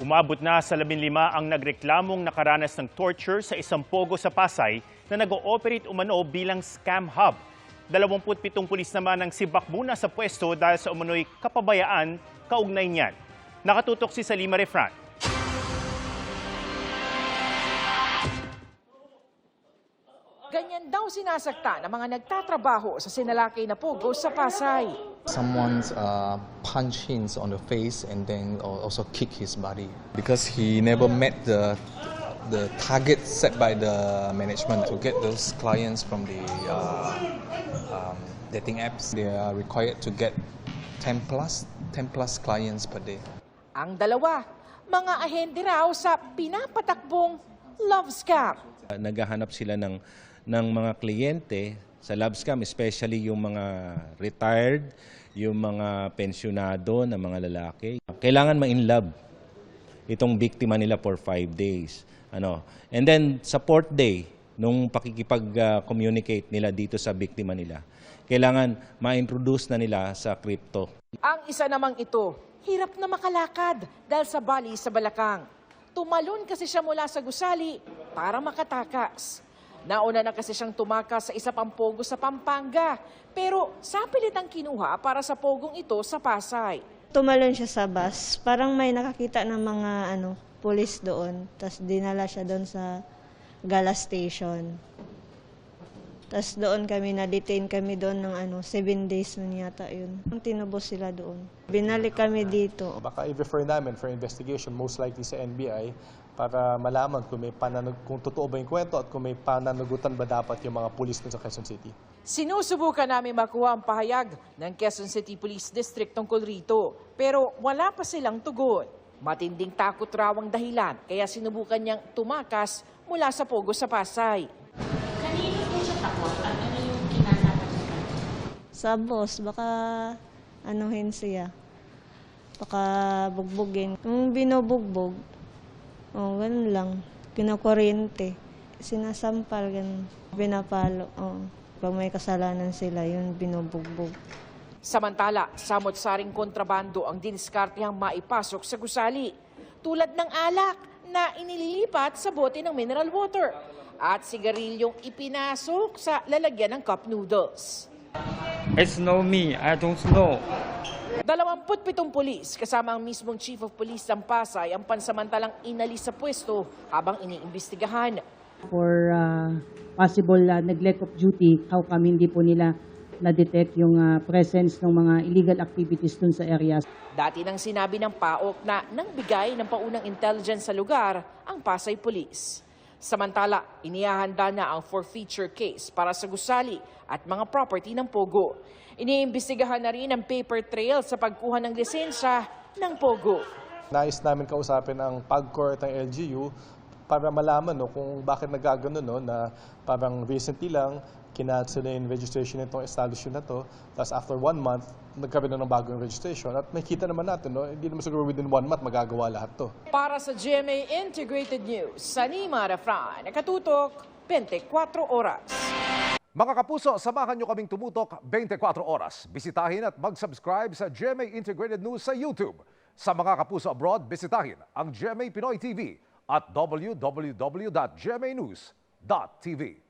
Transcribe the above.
Umabot na sa 15 ang nagreklamong nakaranas ng torture sa isang pogo sa Pasay na nag-ooperate umano bilang scam hub. 27 pulis naman ang sibak muna sa pwesto dahil sa umano'y kapabayaan kaugnay niyan. Nakatutok si Salima Refran. Ganyan daw sinasakta ng mga nagtatrabaho sa sinalakay na pogo sa Pasay. someone's uh, punch him on the face and then al- also kick his body because he never met the the target set by the management to get those clients from the uh, um, dating apps. They are required to get 10 plus 10 plus clients per day. Ang dalawa, mga ahente raw sa pinapatakbong love scam. naghahanap sila ng ng mga kliyente sa love scam, especially yung mga retired, yung mga pensyonado na mga lalaki. Kailangan ma-in love itong biktima nila for five days. Ano? And then, sa fourth day, nung pakikipag-communicate nila dito sa biktima nila, kailangan ma-introduce na nila sa crypto. Ang isa namang ito, hirap na makalakad dahil sa bali sa balakang. Tumalon kasi siya mula sa gusali para makatakas. Nauna na kasi siyang tumakas sa isa pang pogo sa Pampanga. Pero sa pilit ang kinuha para sa pogong ito sa Pasay. tumalon siya sa bus. Parang may nakakita ng mga ano, pulis doon. Tapos dinala siya doon sa Gala Station. Tapos doon kami, na-detain kami doon ng ano, seven days nun yata yun. Tinubos sila doon. Binalik kami dito. Baka i-refer namin for investigation, most likely sa NBI, para malaman kung may pananag, kung totoo ba yung kwento at kung may pananagutan ba dapat yung mga pulis dun sa Quezon City. Sinusubukan namin makuha ang pahayag ng Quezon City Police District tungkol rito. Pero wala pa silang tugon. Matinding takot raw ang dahilan kaya sinubukan niyang tumakas mula sa Pogo sa Pasay. Kanino po siya takot at ano yung kinalaman sa kanya? Sa boss, baka anuhin siya. Baka bugbugin. Kung binubugbog, oh, ganun lang. Kinukuryente. Sinasampal, ganun. Pinapalo. Oh. Pag may kasalanan sila, yun binubugbog. Samantala, samot-saring kontrabando ang diniskartehang maipasok sa gusali. Tulad ng alak na inililipat sa bote ng mineral water at sigarilyong ipinasok sa lalagyan ng cup noodles. It's no me. I don't know. 27 pulis kasama ang mismong Chief of Police ng Pasay ang pansamantalang inalis sa pwesto habang iniimbestigahan. for uh, possible uh, neglect of duty, how come hindi po nila na-detect yung uh, presence ng mga illegal activities dun sa area. Dati nang sinabi ng PAOK na nang bigay ng paunang intelligence sa lugar ang Pasay Police. Samantala, inihahanda na ang forfeiture case para sa gusali at mga property ng Pogo. Iniimbestigahan na rin ang paper trail sa pagkuha ng lisensya ng Pogo. Nais namin kausapin ang PAGCOR at ang LGU para malaman no, kung bakit nagagano no, na parang recently lang kinancel na yung registration nitong establishment na to. Tapos after one month, nagkaroon na ng bagong registration. At may kita naman natin, no, hindi naman siguro within one month magagawa lahat to. Para sa GMA Integrated News, Sanima Refran, nakatutok 24 oras. Mga kapuso, samahan nyo kaming tumutok 24 oras. Bisitahin at mag-subscribe sa GMA Integrated News sa YouTube. Sa mga kapuso abroad, bisitahin ang GMA Pinoy TV at www.gmanews.tv.